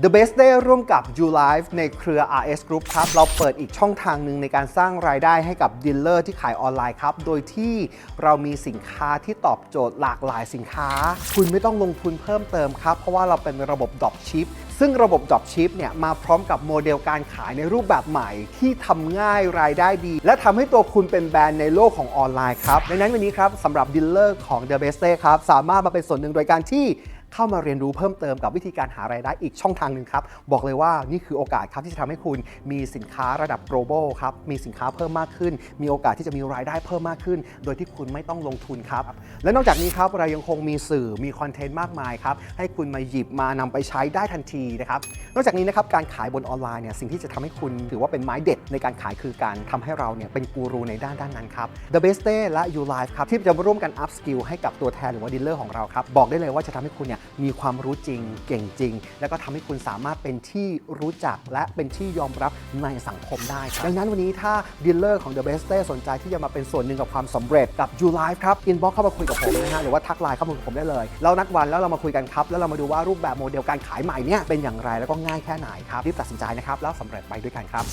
The Best Day ร่วมกับ u Life ในเครือ RS Group ครับ เราเปิดอีกช่องทางหนึ่งในการสร้างรายได้ให้กับดีลเลอร์ที่ขายออนไลน์ครับ โดยที่เรามีสินค้าที่ตอบโจทย์หลากหลายสินค้า คุณไม่ต้องลงทุนเพิ่มเติมครับ เพราะว่าเราเป็นระบบ Drop Ship ซึ่งระบบ Drop Ship เนี่ยมาพร้อมกับโมเดลการขายในรูปแบบใหม่ ที่ทำง่ายรายได้ดี และทำให้ตัวคุณเป็นแบรนด์ในโลกของออนไลน์ครับดังนั้นวันนี้ครับสำหรับดีลเลอร์ของ The Best Day ครับสามารถมาเป็นส่วนหนึ่งโดยการที่ เข้ามาเรียนรู้เพิ่มเติมกับวิธีการหารายได้อีกช่องทางหนึ่งครับ บอกเลยว่านี่คือโอกาสครับที่จะทำให้คุณมีสินค้าระดับ global ครับ มีสินค้าเพิ่มมากขึ้น มีโอกาสที่จะมีรายได้เพิ่มมากขึ้น โดยที่คุณไม่ต้องลงทุนครับ และนอกจากนี้ครับเรายังคงมีสื่อมีคอนเทนต์มากมายครับให้คุณมาหยิบมานำไปใช้ได้ทันทีนะครับ นอกจากนี้นะครับการขายบนออนไลน์เนี่ยสิ่งที่จะทำให้คุณถือว่าเป็นไม้เด็ดในการขายคือการทำให้เราเนี่ยเป็นกูรูในด้านด้านนั้นครับ The Best Day และ You Life ครับที่จะมาร่วมกัน up skill ให้กับตัวแทนหรือว่าดีลเลอร์ของเราครับบอกได้เลยว่าจะทำให้คุณเนี่ยมีความรู้จริงเก่งจริง แล้วก็ทำให้คุณสามารถเป็นที่รู้จักและเป็นที่ยอมรับในสังคมได้ดังนั้นวันนี้ถ้าดีลเลอร์ของ The Best Day สนใจที่จะมาเป็นส่วนหนึ่งกับความสำเร็จกับ You Life ครับ inbox เข้ามาคุยกับผมนะฮะหรือว่าทักไลน์เข้ามาคุยกับผมได้เลยเรานัดวันแล้วเรามาคุยกันครับ แล้วเรามาดูว่ารูปแบบโมเดลการขายใหม่เนี่ยเป็นอย่างไรแล้วก็ง่ายแค่ไหนครับรีบตัดสินใจนะครับแล้วสำเร็จไปด้วยกันครับ